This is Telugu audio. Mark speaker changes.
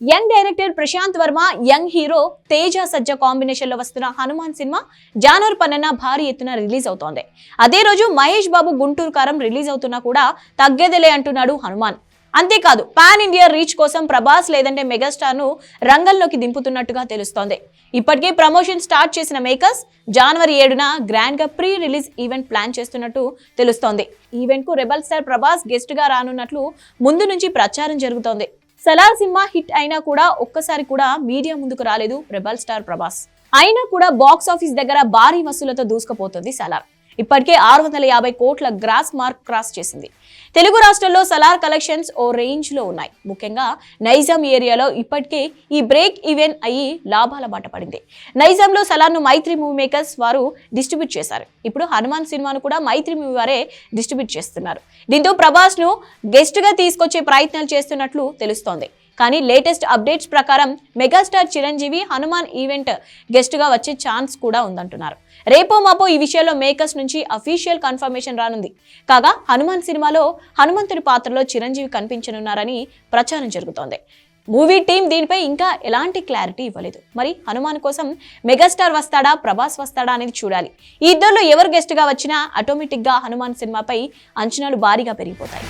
Speaker 1: Young director Prashanth Varma young hero Teja Sajja కాంబినేషన్లో వస్తున్న హనుమాన్ సినిమా జనవరి పన్నెన భారీ ఎత్తున రిలీజ్ అవుతోంది. అదే రోజు మహేష్ బాబు గుంటూరు కారం రిలీజ్ అవుతున్నా కూడా తగ్గేదిలే అంటున్నాడు హనుమాన్. అంతేకాదు పాన్ ఇండియా రీచ్ కోసం ప్రభాస్ లేదంటే మెగాస్టార్ను రంగంలోకి దింపుతున్నట్టుగా తెలుస్తోంది. ఇప్పటికే ప్రమోషన్ స్టార్ట్ చేసిన మేకర్స్ జనవరి ఏడున గ్రాండ్గా ప్రీ రిలీజ్ ఈవెంట్ ప్లాన్ చేస్తున్నట్టు తెలుస్తోంది. ఈవెంట్కు రెబల్ స్టార్ ప్రభాస్ గెస్ట్గా రానున్నట్లు ముందు నుంచి ప్రచారం జరుగుతోంది. సలార్ సినిమా హిట్ అయినా కూడా ఒక్కసారి కూడా మీడియా ముందుకు రాలేదు రెబల్ స్టార్ ప్రభాస్. అయినా కూడా బాక్స్ ఆఫీస్ దగ్గర భారీ వసూలతో దూసుకుపోతుంది సలార్. ఇప్పటికే ఆరు వందల యాభై కోట్ల గ్రాస్ మార్క్ క్రాస్ చేసింది. తెలుగు రాష్ట్రాల్లో సలార్ కలెక్షన్స్ ఓ రేంజ్లో ఉన్నాయి. ముఖ్యంగా నైజాం ఏరియాలో ఇప్పటికే ఈ బ్రేక్ ఈవెన్ అయ్యి లాభాల బాట పడింది. నైజాంలో సలార్ను మైత్రి మూవీ మేకర్స్ వారు డిస్ట్రిబ్యూట్ చేశారు. ఇప్పుడు హనుమాన్ సినిమాను కూడా మైత్రి మూవీ వారే డిస్ట్రిబ్యూట్ చేస్తున్నారు. దీంతో ప్రభాస్ను గెస్ట్గా తీసుకొచ్చే ప్రయత్నాలు చేస్తున్నట్లు తెలుస్తోంది. కానీ లేటెస్ట్ అప్డేట్స్ ప్రకారం మెగాస్టార్ చిరంజీవి హనుమాన్ ఈవెంట్ గెస్ట్గా వచ్చే ఛాన్స్ కూడా ఉందంటున్నారు. రేపో మాపో ఈ విషయంలో మేకర్స్ నుంచి అఫీషియల్ కన్ఫర్మేషన్ రానుంది. కాగా హనుమాన్ సినిమాలో హనుమంతుడి పాత్రలో చిరంజీవి కనిపించనున్నారని ప్రచారం జరుగుతోంది. మూవీ టీం దీనిపై ఇంకా ఎలాంటి క్లారిటీ ఇవ్వలేదు. మరి హనుమాన్ కోసం మెగాస్టార్ వస్తాడా ప్రభాస్ వస్తాడా అనేది చూడాలి. ఈ ఇద్దరిలో ఎవరు గెస్ట్గా వచ్చినా ఆటోమేటిక్గా హనుమాన్ సినిమాపై అంచనాలు భారీగా పెరిగిపోతాయి.